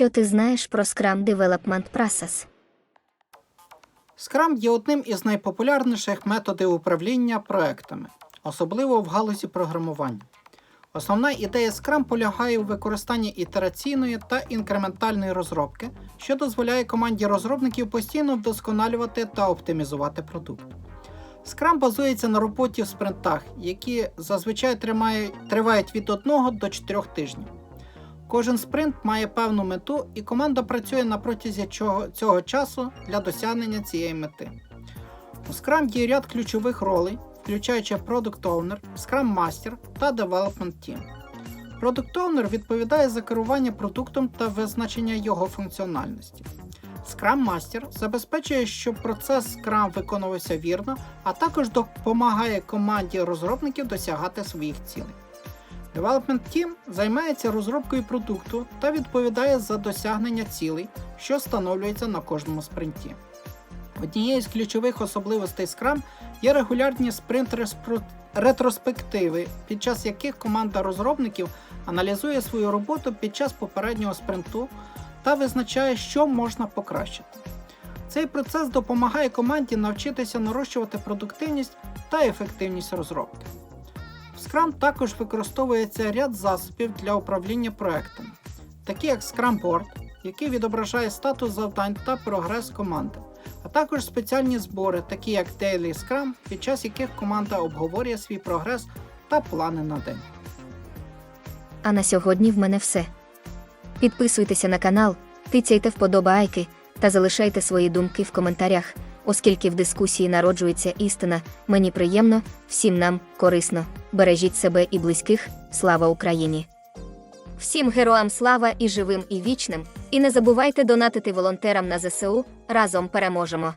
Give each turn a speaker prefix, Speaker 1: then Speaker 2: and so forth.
Speaker 1: Що ти знаєш про Scrum Development Process?
Speaker 2: Scrum є одним із найпопулярніших методів управління проектами, особливо в галузі програмування. Основна ідея Scrum полягає у використанні ітераційної та інкрементальної розробки, що дозволяє команді розробників постійно вдосконалювати та оптимізувати продукт. Scrum базується на роботі в спринтах, які зазвичай тримають- тривають від 1 до 4 тижнів. Кожен спринт має певну мету, і команда працює на протязі цього часу для досягнення цієї мети. У Scrum є ряд ключових ролей, включаючи Product Owner, Scrum Master та Development Team. Product Owner відповідає за керування продуктом та визначення його функціональності. Scrum Master забезпечує, щоб процес Scrum виконувався вірно, а також допомагає команді розробників досягати своїх цілей. Development Team займається розробкою продукту та відповідає за досягнення цілей, що встановлюються на кожному спринті. Однією з ключових особливостей Scrum є регулярні спринт ретроспективи, під час яких команда розробників аналізує свою роботу під час попереднього спринту та визначає, що можна покращити. Цей процес допомагає команді навчитися нарощувати продуктивність та ефективність розробки. В Scrum також використовується ряд засобів для управління проектами, такі як Scrum який відображає статус завдань та прогрес команди, а також спеціальні збори, такі як Daily Scrum, під час яких команда обговорює свій прогрес та плани на день.
Speaker 1: А на сьогодні в мене все. Підписуйтеся на канал, тицяйте вподобайки та залишайте свої думки в коментарях, оскільки в дискусії народжується істина, мені приємно, всім нам корисно. Бережіть себе і близьких, слава Україні! Всім героям слава і живим, і вічним! І не забувайте донатити волонтерам на ЗСУ, разом переможемо!